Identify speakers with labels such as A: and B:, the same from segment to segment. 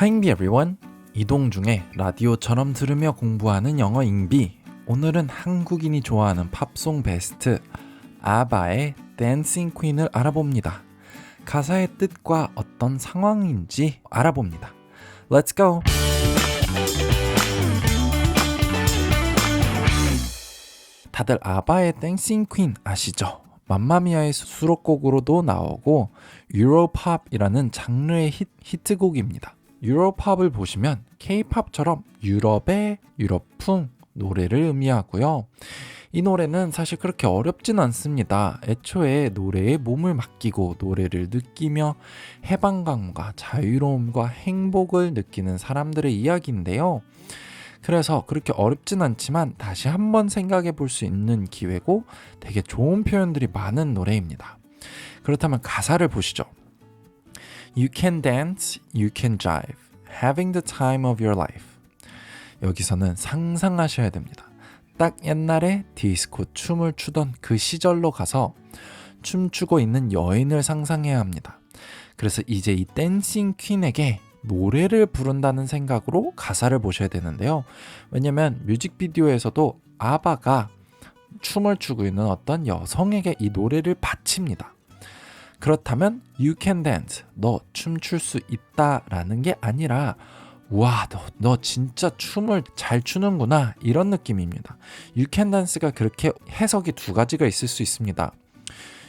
A: 하잉비 everyone. 이동 중에 라디오처럼 들으며 공부하는 영어 잉비. 오늘은 한국인이 좋아하는 팝송 베스트 아바의 댄싱 퀸을 알아봅니다. 가사의 뜻과 어떤 상황인지 알아봅니다. Let's go. 다들 아바의 댄싱 퀸 아시죠? 맘마미아의 수록곡으로도 나오고 유로팝이라는 장르의 히, 히트곡입니다. 유로팝을 보시면 케이팝처럼 유럽의 유럽풍 노래를 의미하고요. 이 노래는 사실 그렇게 어렵진 않습니다. 애초에 노래에 몸을 맡기고 노래를 느끼며 해방감과 자유로움과 행복을 느끼는 사람들의 이야기인데요. 그래서 그렇게 어렵진 않지만 다시 한번 생각해 볼 수 있는 기회고 되게 좋은 표현들이 많은 노래입니다. 그렇다면 가사를 보시죠. You can dance, you can jive, having the time of your life. 여기서는 상상하셔야 됩니다. 딱 옛날에 디스코 춤을 추던 그 시절로 가서 춤추고 있는 여인을 상상해야 합니다. 그래서 이제 이 댄싱 퀸에게 노래를 부른다는 생각으로 가사를 보셔야 되는데요. 왜냐면 뮤직비디오에서도 아바가 춤을 추고 있는 어떤 여성에게 이 노래를 바칩니다. 그렇다면 you can dance 너 춤출 수 있다라는 게 아니라 와, 너, 너 진짜 춤을 잘 추는구나. 이런 느낌입니다. You can dance가 그렇게 해석이 두 가지가 있을 수 있습니다.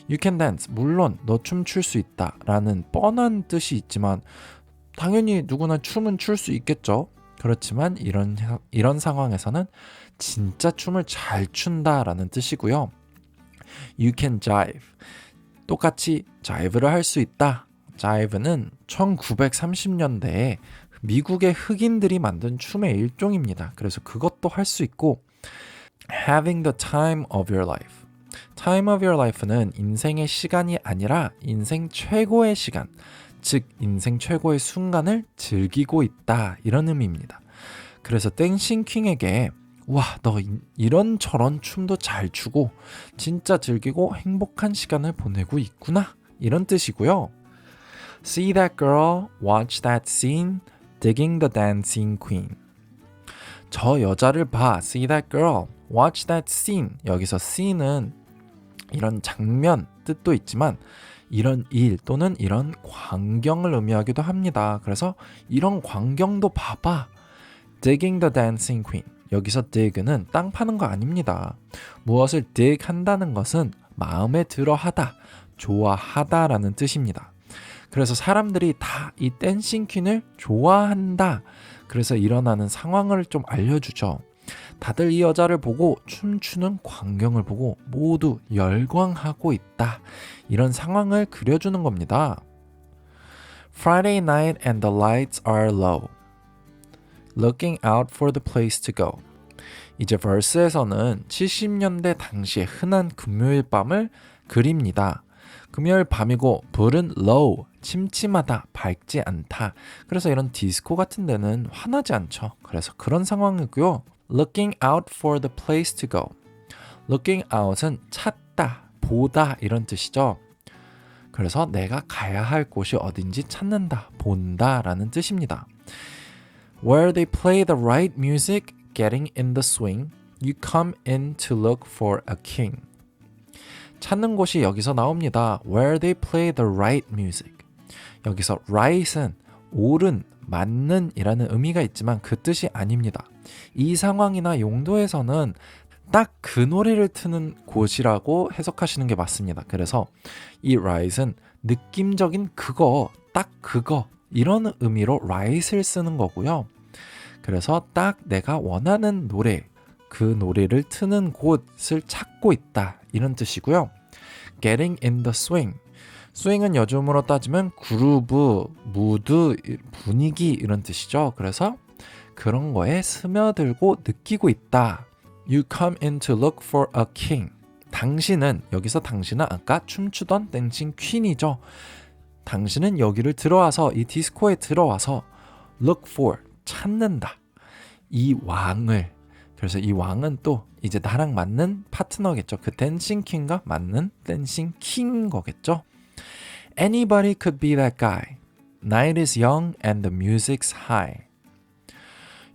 A: You can dance. 물론 너 춤 출 수 있다. 라는 뻔한 뜻이 있지만 당연히 누구나 춤은 출 수 있겠죠. 그렇지만 이런 이런 상황에서는 진짜 춤을 잘 춘다 라는 뜻이고요. You can jive. 똑같이 jive를 할 수 있다. jive는 1930년대에 미국의 흑인들이 만든 춤의 일종입니다. 그래서 그것도 할 수 있고 having the time of your life. time of your life는 인생의 시간이 아니라 인생 최고의 시간, 즉 인생 최고의 순간을 즐기고 있다 이런 의미입니다. 그래서 댄싱 킹에게 와, 너 이런 저런 춤도 잘 추고 진짜 즐기고 행복한 시간을 보내고 있구나. 이런 뜻이고요. See that girl, watch that scene, digging the dancing queen. 저 여자를 봐. See that girl, watch that scene. 여기서 scene은 이런 장면 뜻도 있지만 이런 일 또는 이런 광경을 의미하기도 합니다. 그래서 이런 광경도 봐봐. digging the dancing queen. 여기서 dig는 땅 파는 거 아닙니다. 무엇을 dig 한다는 것은 마음에 들어 하다, 좋아하다 라는 뜻입니다. 그래서 사람들이 다 이 댄싱 퀸을 좋아한다. 그래서 일어나는 상황을 좀 알려주죠. 다들 이 여자를 보고 춤추는 광경을 보고 모두 열광하고 있다. 이런 상황을 그려주는 겁니다. Friday night and the lights are low. Looking out for the place to go. 이제 벌스에서는 70년대 당시의 흔한 금요일 밤을 그립니다. 금요일 밤이고 불은 low, 침침하다, 밝지 않다. 그래서 이런 디스코 같은 데는 화나지 않죠. 그래서 그런 상황이고요. Looking out for the place to go. Looking out은 찾다, 보다 이런 뜻이죠. 그래서 내가 가야 할 곳이 어딘지 찾는다, 본다라는 뜻입니다. Where they play the right music, getting in the swing, you come in to look for a king. 찾는 곳이 여기서 나옵니다. Where they play the right music. 여기서 right은 옳은, 맞는 이라는 의미가 있지만 그 뜻이 아닙니다. 이 상황이나 용도에서는 딱 그 노래를 트는 곳이라고 해석하시는 게 맞습니다. 그래서 이 right은 느낌적인 그거, 딱 그거 이런 의미로 right을 쓰는 거고요. 그래서 딱 내가 원하는 노래, 그 노래를 트는 곳을 찾고 있다 이런 뜻이고요. Getting in the swing. 스윙은 요즘으로 따지면 그루브, 무드, 분위기 이런 뜻이죠. 그래서 그런 거에 스며들고 느끼고 있다. You come in to look for a king. 당신은 여기서 당신은 아까 춤추던 댄싱 퀸이죠. 당신은 여기를 들어와서 이 디스코에 들어와서 look for 찾는다. 이 왕을 그래서 이 왕은 또 이제 나랑 맞는 파트너겠죠. 그 댄싱 퀸과 맞는 댄싱 킹 거겠죠. Anybody could be that guy. Night is young and the music's high.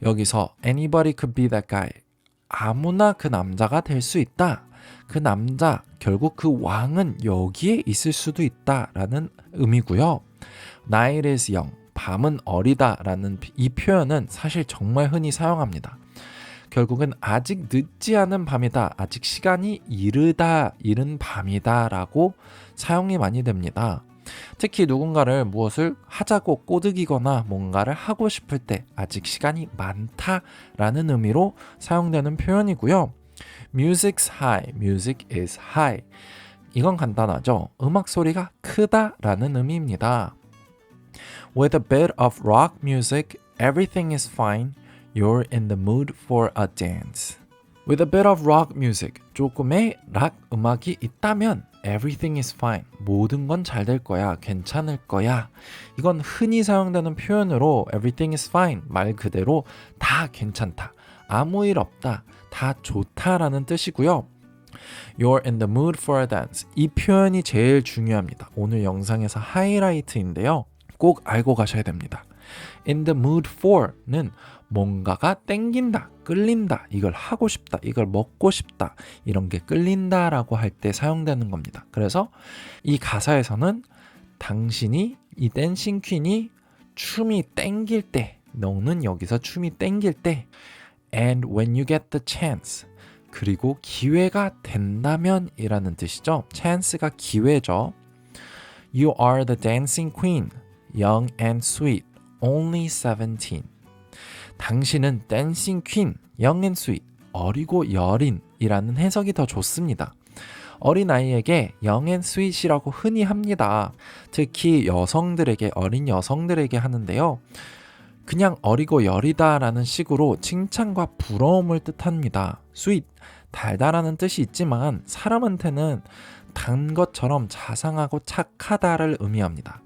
A: 여기서 anybody could be that guy. 아무나 그 남자가 될 수 있다. 그 남자 결국 그 왕은 여기에 있을 수도 있다 라는 의미고요. Night is young. 밤은 어리다라는 이 표현은 사실 정말 흔히 사용합니다. 결국은 아직 늦지 않은 밤이다. 아직 시간이 이르다, 이른 밤이다라고 사용이 많이 됩니다. 특히 누군가를 무엇을 하자고 꼬드기거나 뭔가를 하고 싶을 때 아직 시간이 많다라는 의미로 사용되는 표현이고요. Music's high, music is high. 이건 간단하죠. 음악 소리가 크다라는 의미입니다. With a bit of rock music, everything is fine. You're in the mood for a dance. With a bit of rock music, 조금의 락 음악이 있다면 everything is fine. 모든 건 잘 될 거야. 괜찮을 거야. 이건 흔히 사용되는 표현으로 everything is fine. 말 그대로 다 괜찮다. 아무 일 없다. 다 좋다라는 뜻이고요. You're in the mood for a dance. 이 표현이 제일 중요합니다. 오늘 영상에서 하이라이트인데요. 꼭 알고 가셔야 됩니다. In the mood for는 뭔가가 땡긴다, 끌린다, 이걸 하고 싶다, 이걸 먹고 싶다, 이런 게 끌린다라고 할 때 사용되는 겁니다. 그래서 이 가사에서는 당신이 이 댄싱 퀸이 춤이 땡길 때, 너는 여기서 춤이 땡길 때, and when you get the chance, 그리고 기회가 된다면 이라는 뜻이죠. chance가 기회죠. You are the dancing queen, young and sweet, only 17. 당신은 댄싱 퀸, young and sweet, 어리고 여린이라는 해석이 더 좋습니다. 어린아이에게 young and sweet이라고 흔히 합니다. 특히 여성들에게, 어린 여성들에게 하는데요. 그냥 어리고 여리다라는 식으로 칭찬과 부러움을 뜻합니다. sweet, 달달하는 뜻이 있지만 사람한테는 단 것처럼 자상하고 착하다를 의미합니다.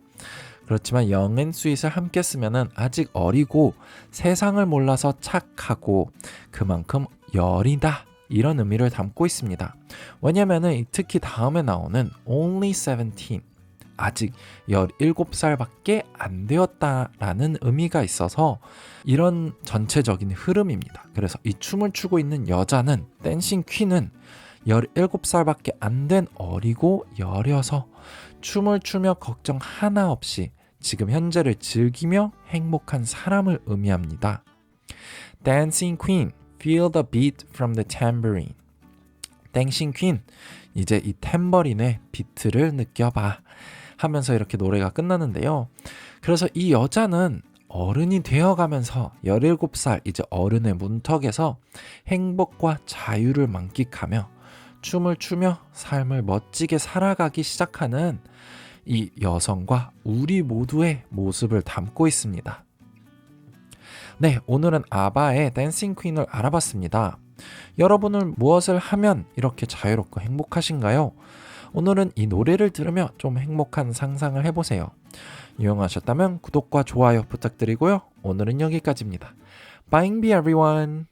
A: 그렇지만 영앤 스윗을 함께 쓰면은 아직 어리고 세상을 몰라서 착하고 그만큼 여리다 이런 의미를 담고 있습니다. 왜냐면은 특히 다음에 나오는 only 17 아직 17살밖에 안 되었다라는 의미가 있어서 이런 전체적인 흐름입니다. 그래서 이 춤을 추고 있는 여자는 댄싱 퀸은 17살밖에 안 된 어리고 여려서 춤을 추며 걱정 하나 없이 지금 현재를 즐기며 행복한 사람을 의미합니다. Dancing Queen, feel the beat from the tambourine. 댄싱 퀸, 이제 이 탬버린의 비트를 느껴봐. 하면서 이렇게 노래가 끝나는데요. 그래서 이 여자는 어른이 되어가면서 17살 이제 어른의 문턱에서 행복과 자유를 만끽하며 춤을 추며 삶을 멋지게 살아가기 시작하는 이 여성과 우리 모두의 모습을 담고 있습니다. 네, 오늘은 아바의 댄싱 퀸을 알아봤습니다. 여러분은 무엇을 하면 이렇게 자유롭고 행복하신가요? 오늘은 이 노래를 들으며 좀 행복한 상상을 해보세요. 이용하셨다면 구독과 좋아요 부탁드리고요. 오늘은 여기까지입니다. Bye, everyone.